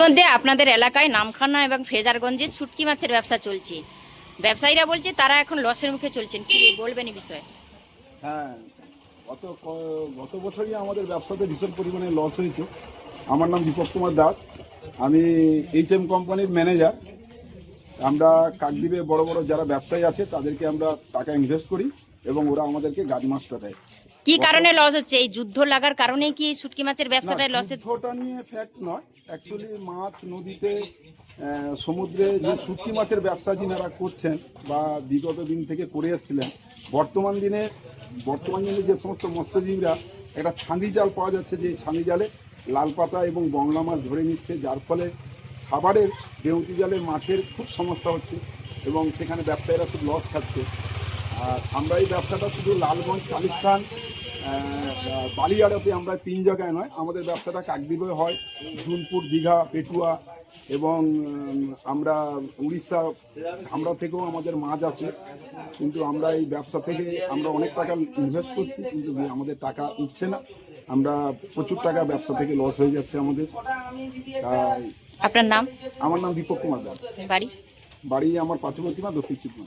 মধ্যে আপনাদের এলাকায় নামখানা এবং ফ্রেজারগঞ্জে শুটকি মাছের ব্যবসা চলছে। ব্যবসায়ীরা বলছে, তারা এখন লসের মুখে চলছেন। কি বলবেন এই বিষয়ে? হ্যাঁ গত গত বছরই আমাদের ব্যবসাতে ভীষণ পরিমাণে লস হয়েছে। আমার নাম দীপক কুমার দাস। আমি এইচ এম কোম্পানির ম্যানেজার। আমরা কাকদ্বীপে বড় বড় যারা ব্যবসায়ী আছে, তাদেরকে আমরা টাকা ইনভেস্ট করি এবং ওরা আমাদেরকে গাছ মাছটা দেয়। কি কারণে লস হচ্ছে? এই যুদ্ধ লাগার কারণেই কি শুটকি মাছের ব্যবসাটায় না, লসে যুদ্ধটা নিয়ে ফ্যাক্ট নয়। অ্যাকচুয়ালি মাছ নদীতে সমুদ্রে যে শুটকি মাছের ব্যবসা যিনারা করছেন বা বিগত দিন থেকে করে এসেছিলেন বর্তমান দিনে বর্তমান দিনে যে সমস্ত মৎস্যজীবীরা একটা ছাঁদি জাল পাওয়া যাচ্ছে যে ছাঁদি জালে লাল পাতা এবং বংলা মাছ ধরে নিচ্ছে যার ফলে সাভারের বেউতি জালের মাছের খুব সমস্যা হচ্ছে এবং সেখানে ব্যবসায়ীরা খুব লস খাচ্ছে। আর আমরা এই ব্যবসাটা শুধু লালগঞ্জ কালিস্তান বালিয়াড়াতে আমরা তিন জায়গায় নয় আমাদের ব্যবসাটা কাকদ্বীপে হয় জুনপুর দীঘা পেটুয়া এবং আমরা উড়িষ্যা আমরা থেকেও আমাদের মাছ আসে কিন্তু আমরা এই ব্যবসা থেকে আমরা অনেক টাকা ইনভেস্ট করছি কিন্তু আমাদের টাকা উঠছে না। আমরা প্রচুর টাকা ব্যবসা থেকে লস হয়ে যাচ্ছে আমাদের। আপনার নাম? আমার নাম দীপক কুমার দাস। বাড়ি? বাড়ি আমার পার্শ্ববর্তী মা দক্ষিণ সিদ্ধ